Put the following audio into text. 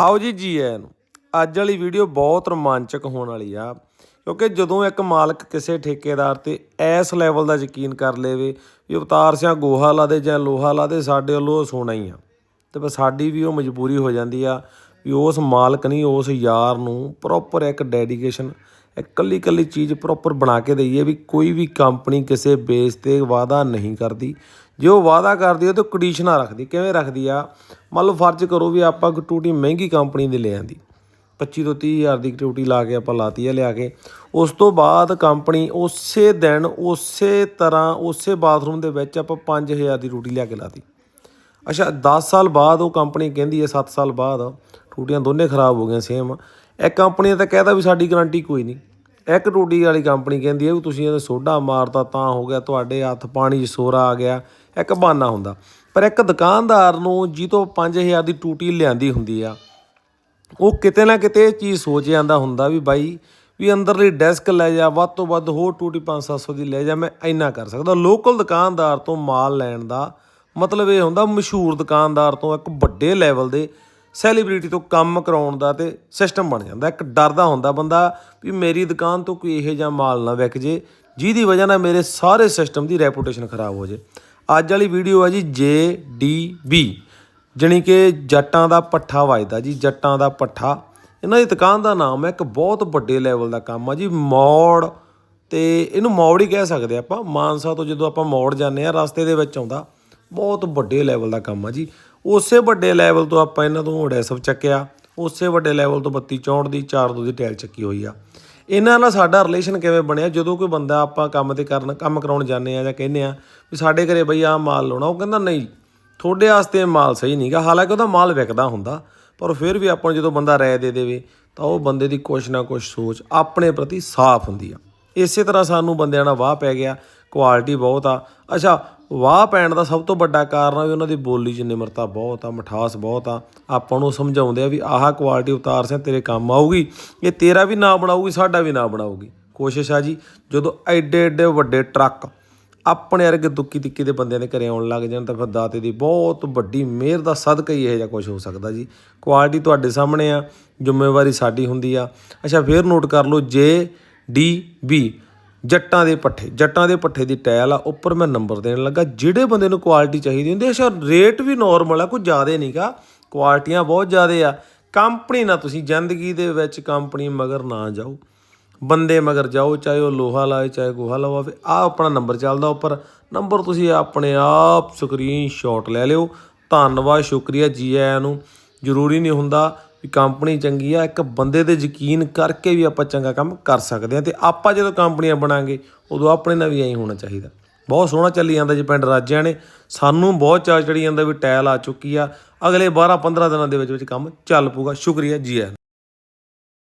ਆਓ ਜੀ ਜੀ ਆਇਆਂ ਨੂੰ। ਅੱਜ ਵਾਲੀ ਵੀਡੀਓ ਬਹੁਤ ਰੋਮਾਂਚਕ ਹੋਣ ਵਾਲੀ ਆ, ਕਿਉਂਕਿ ਜਦੋਂ ਇੱਕ ਮਾਲਕ ਕਿਸੇ ਠੇਕੇਦਾਰ ਤੇ ਐਸ ਲੈਵਲ ਦਾ ਯਕੀਨ ਕਰ ਲੇਵੇ ਵੀ ਅਵਤਾਰ ਸਿਆ ਗੋਹਾ ਲਾ ਦੇ ਜਾਂ ਲੋਹਾ ਲਾ ਦੇ, ਸਾਡੇ ਵੱਲੋਂ ਉਹ ਸੋਨਾ ਹੀ ਆ। ਤੇ ਬਸ ਸਾਡੀ ਵੀ ਉਹ ਮਜਬੂਰੀ ਹੋ ਜਾਂਦੀ ਆ ਵੀ ਉਸ ਮਾਲਕ ਨਹੀਂ ਉਸ ਯਾਰ ਨੂੰ ਪ੍ਰੋਪਰ ਇੱਕ ਡੈਡੀਕੇਸ਼ਨ ਇਕੱਲੀ ਇਕੱਲੀ ਚੀਜ਼ ਪ੍ਰੋਪਰ ਬਣਾ ਕੇ ਦਈਏ ਵੀ ਕੋਈ ਵੀ ਕੰਪਨੀ ਕਿਸੇ ਬੇਸ ਤੇ ਵਾਅਦਾ ਨਹੀਂ ਕਰਦੀ। ਜੇ ਉਹ ਵਾਅਦਾ ਕਰਦੀ ਹੈ ਤਾਂ ਕੰਡੀਸ਼ਨਾਂ ਰੱਖਦੀ। ਕਿਵੇਂ ਰੱਖਦੀ ਆ? ਮੰਨ ਲਓ ਫਰਜ਼ ਕਰੋ ਵੀ ਆਪਾਂ ਕੋਈ ਟੂਟੀ ਮਹਿੰਗੀ ਕੰਪਨੀ ਦੀ ਲੈ ਆਂਦੀ। 25 ਤੋਂ 30 ਹਜ਼ਾਰ ਦੀ ਟੂਟੀ ਲਾ ਕੇ ਆਪਾਂ ਲਾਤੀ ਹੈ ਲਿਆ ਕੇ। ਉਸ ਤੋਂ ਬਾਅਦ ਕੰਪਨੀ ਉਸੇ ਦਿਨ, ਉਸੇ ਤਰ੍ਹਾਂ, ਉਸੇ ਬਾਥਰੂਮ ਦੇ ਵਿੱਚ ਆਪਾਂ 5000 ਦੀ ਟੂਟੀ ਲਿਆ ਕੇ ਲਾਤੀ। ਅੱਛਾ 10 ਸਾਲ ਬਾਅਦ ਉਹ ਕੰਪਨੀ ਕਹਿੰਦੀ ਹੈ 7 ਸਾਲ ਬਾਅਦ ਟੂਟੀਆਂ ਦੋਨੇ ਖਰਾਬ ਹੋ ਗਈਆਂ ਸੇਮ ਇੱਕ ਕੰਪਨੀ ਤਾਂ ਕਹਿਦਾ ਵੀ ਸਾਡੀ ਗਾਰੰਟੀ ਕੋਈ ਨਹੀਂ। ਇੱਕ ਟੂਟੀ ਵਾਲੀ ਕੰਪਨੀ ਕਹਿੰਦੀ ਹੈ ਵੀ ਤੁਸੀਂ ਇਹਦੇ ਸੋਡਾ ਮਾਰਤਾ ਤਾਂ ਹੋ ਗਿਆ, ਤੁਹਾਡੇ ਹੱਥ ਪਾਣੀ 'ਚ ਸੋਰਾ ਆ ਗਿਆ। ਇੱਕ ਬਹਾਨਾ ਹੁੰਦਾ। ਪਰ ਇੱਕ ਦੁਕਾਨਦਾਰ ਨੂੰ ਜੀ ਤੋਂ 5000 ਦੀ ਟੂਟੀ ਲਿਆਂਦੀ ਹੁੰਦੀ ਆ, ਉਹ ਕਿਤੇ ਨਾ ਕਿਤੇ ਇਹ ਚੀਜ਼ ਸੋਚ ਜਾਂਦਾ ਹੁੰਦਾ ਵੀ ਬਾਈ, ਵੀ ਅੰਦਰਲੀ ਡੈਸਕ ਲੈ ਜਾ, ਵੱਧ ਤੋਂ ਵੱਧ ਹੋਰ ਟੂਟੀ 5-700 ਦੀ ਲੈ ਜਾ, ਮੈਂ ਇੰਨਾ ਕਰ ਸਕਦਾ। ਲੋਕਲ ਦੁਕਾਨਦਾਰ ਤੋਂ ਮਾਲ ਲੈਣ ਦਾ ਮਤਲਬ ਇਹ ਹੁੰਦਾ, ਮਸ਼ਹੂਰ ਦੁਕਾਨਦਾਰ ਤੋਂ ਇੱਕ ਵੱਡੇ ਲੈਵਲ ਦੇ ਸੈਲੀਬ੍ਰਿਟੀ ਤੋਂ ਕੰਮ ਕਰਾਉਣ ਦਾ ਤੇ ਸਿਸਟਮ ਬਣ ਜਾਂਦਾ। ਇੱਕ ਡਰਦਾ ਹੁੰਦਾ ਬੰਦਾ ਵੀ ਮੇਰੀ ਦੁਕਾਨ ਤੋਂ ਕੋਈ ਇਹੋ ਜਿਹਾ ਮਾਲ ਨਾ ਵਿਕ ਜੇ, ਜਿਹਦੀ ਵਜ੍ਹਾ ਨਾਲ ਮੇਰੇ ਸਾਰੇ ਸਿਸਟਮ ਦੀ ਰੈਪੂਟੇਸ਼ਨ ਖਰਾਬ ਹੋ ਜੇ। ਅੱਜ ਵਾਲੀ ਵੀਡੀਓ ਆ ਜੀ ਜੇ ਡੀ ਬੀ, ਜਾਣੀ ਕਿ ਜੱਟਾਂ ਦਾ ਪੱਠਾ ਵੱਜਦਾ ਜੀ, ਜੱਟਾਂ ਦਾ ਪੱਠਾ। ਇਹਨਾਂ ਦੀ ਦੁਕਾਨ ਦਾ ਨਾਮ ਹੈ, ਇੱਕ ਬਹੁਤ ਵੱਡੇ ਲੈਵਲ ਦਾ ਕੰਮ ਆ ਜੀ, ਮੌੜ। ਤੇ ਇਹਨੂੰ ਮੌੜ ਹੀ ਕਹਿ ਸਕਦੇ ਆਪਾਂ। ਮਾਨਸਾ ਤੋਂ ਜਦੋਂ ਆਪਾਂ ਮੌੜ ਜਾਂਦੇ ਆ ਰਸਤੇ ਦੇ ਵਿੱਚ ਆਉਂਦਾ, ਬਹੁਤ ਵੱਡੇ ਲੈਵਲ ਦਾ ਕੰਮ ਆ ਜੀ। ਉਸੇ ਵੱਡੇ ਲੈਵਲ ਤੋਂ ਆਪਾਂ ਇਹਨਾਂ ਤੋਂ ਐਡੈਸਵ ਚੱਕਿਆ, ਉਸੇ ਵੱਡੇ ਲੈਵਲ ਤੋਂ 32 64 ਦੀ 4 ਦੀ ਟਾਇਲ ਚੱਕੀ ਹੋਈ ਆ। ਇਹਨਾਂ ਨਾਲ ਸਾਡਾ ਰਿਲੇਸ਼ਨ ਕਿਵੇਂ ਬਣਿਆ? ਜਦੋਂ ਕੋਈ ਬੰਦਾ ਆਪਾਂ ਕੰਮ ਤੇ ਕਰਨ, ਕੰਮ ਕਰਾਉਣ ਜਾਂਦੇ ਆ ਜਾਂ ਕਹਿੰਦੇ ਆ ਵੀ ਸਾਡੇ ਘਰੇ ਬਈ ਆਹ ਮਾਲ ਲਾਉਣਾ, ਉਹ ਕਹਿੰਦਾ ਨਹੀਂ, ਤੁਹਾਡੇ ਵਾਸਤੇ ਇਹ ਮਾਲ ਸਹੀ ਨਹੀਂਗਾ ਹਾਲਾਂਕਿ ਉਹਦਾ ਮਾਲ ਵਿਕਦਾ ਹੁੰਦਾ, ਪਰ ਫਿਰ ਵੀ ਆਪਾਂ ਜਦੋਂ ਬੰਦਾ ਰਾਏ ਦੇ ਦੇਵੇ, ਤਾਂ ਉਹ ਬੰਦੇ ਦੀ ਕੁਛ ਨਾ ਕੁਛ ਸੋਚ ਆਪਣੇ ਪ੍ਰਤੀ ਸਾਫ਼ ਹੁੰਦੀ ਆ। ਇਸੇ ਤਰ੍ਹਾਂ ਸਾਨੂੰ ਬੰਦਿਆਂ ਨਾਲ ਵਾਹ ਪੈ ਗਿਆ ਕੁਆਲਿਟੀ ਬਹੁਤ ਆ। ਅੱਛਾ ਵਾਹ ਪੈਣ ਦਾ ਸਭ ਤੋਂ ਵੱਡਾ ਕਾਰਨ ਆ ਵੀ ਉਹਨਾਂ ਦੀ ਬੋਲੀ 'ਚ ਨਿਮਰਤਾ ਬਹੁਤ ਆ, ਮਿਠਾਸ ਬਹੁਤ ਆ। ਆਪਾਂ ਨੂੰ ਸਮਝਾਉਂਦੇ ਆ ਵੀ ਆਹ ਕੁਆਲਿਟੀ ਉਤਾਰ ਸਿਆ, ਤੇਰੇ ਕੰਮ ਆਊਗੀ। ਇਹ ਤੇਰਾ ਵੀ ਨਾ ਬਣਾਊਗੀ, ਸਾਡਾ ਵੀ ਨਾ ਬਣਾਊਗੀ। ਕੋਸ਼ਿਸ਼ ਆ ਜੀ, ਜਦੋਂ ਐਡੇ ਐਡੇ ਵੱਡੇ ਟਰੱਕ ਆਪਣੇ ਵਰਗੇ ਦੁੱਕੀ ਤਿੱਕੀ ਦੇ ਬੰਦਿਆਂ ਦੇ ਘਰੇ ਆਉਣ ਲੱਗ ਜਾਣ ਤਾਂ ਫਿਰ ਦਾਤੇ ਦੀ ਬਹੁਤ ਵੱਡੀ ਮਿਹਰ ਦਾ ਸਦਕਾ ਹੀ ਇਹੋ ਜਿਹਾ ਕੁਝ ਹੋ ਸਕਦਾ ਜੀ। ਕੁਆਲਿਟੀ ਤੁਹਾਡੇ ਸਾਹਮਣੇ ਆ, ਜ਼ਿੰਮੇਵਾਰੀ ਸਾਡੀ ਹੁੰਦੀ ਆ। ਅੱਛਾ, ਫੇਰ ਨੋਟ ਕਰ ਲਓ ਜੇ ਡੀ ਬੀ। ਜੱਟਾਂ ਦੇ ਪੱਠੇ, ਜੱਟਾਂ ਦੇ ਪੱਠੇ ਦੀ ਟਾਇਲ ਆ, ਉੱਪਰ ਮੈਂ ਨੰਬਰ ਦੇਣ ਲੱਗਾ। ਜਿਹੜੇ ਬੰਦੇ ਨੂੰ ਕੁਆਲਿਟੀ ਚਾਹੀਦੀ ਹੁੰਦੀ ਅੱਛਾ ਰੇਟ ਵੀ ਨਾਰਮਲ ਆ, ਕੋਈ ਜ਼ਿਆਦਾ ਨਹੀਂਗਾ ਕੁਆਲਿਟੀਆਂ ਬਹੁਤ ਜ਼ਿਆਦਾ ਆ। ਕੰਪਨੀ ਨਾ ਤੁਸੀਂ ਜ਼ਿੰਦਗੀ ਦੇ ਵਿੱਚ ਕੰਪਨੀ ਮਗਰ ਨਾ ਜਾਓ। ਬੰਦੇ ਮਗਰ ਜਾਓ, ਚਾਹੇ ਉਹ ਲੋਹਾ ਲਾਏ, ਚਾਹੇ ਗੋਹਾ ਲਵਾਵੇ। ਆ ਆਪਣਾ ਨੰਬਰ ਚੱਲਦਾ ਉੱਪਰ। ਨੰਬਰ ਤੁਸੀਂ ਆਪਣੇ ਆਪ ਸਕਰੀਨਸ਼ਾਟ ਲੈ ਲਿਓ। ਧੰਨਵਾਦ, ਸ਼ੁਕਰੀਆ ਜੀ ਆਇਆਂ ਨੂੰ। ਜ਼ਰੂਰੀ ਨਹੀਂ ਹੁੰਦਾ ਵੀ ਕੰਪਨੀ ਚੰਗੀ ਆ, ਇੱਕ ਬੰਦੇ ਤੇ ਯਕੀਨ ਕਰਕੇ ਵੀ ਆਪਾਂ ਚੰਗਾ ਕੰਮ ਕਰ ਸਕਦੇ ਆ ਤੇ ਆਪਾਂ ਜਦੋਂ ਕੰਪਨੀਆਂ ਬਣਾਂਗੇ, ਉਦੋਂ ਆਪਣੇ ਨਾਲ ਵੀ ਐਂ ਹੋਣਾ ਚਾਹੀਦਾ। ਬਹੁਤ ਸੋਹਣਾ ਚੱਲੀ ਜਾਂਦਾ ਜੀ ਪਿੰਡ ਰਾਜਿਆਂ ਨੇ, ਸਾਨੂੰ ਬਹੁਤ ਚਾਅ ਚੜੀ ਜਾਂਦਾ ਵੀ ਟਾਇਲ ਆ ਚੁੱਕੀ ਆ, ਅਗਲੇ 12 15 ਦਿਨਾਂ ਦੇ ਵਿੱਚ ਵਿੱਚ ਕੰਮ ਚੱਲ ਪੂਗਾ ਸ਼ੁਕਰੀਆ ਜੀ ਆਇਆਂ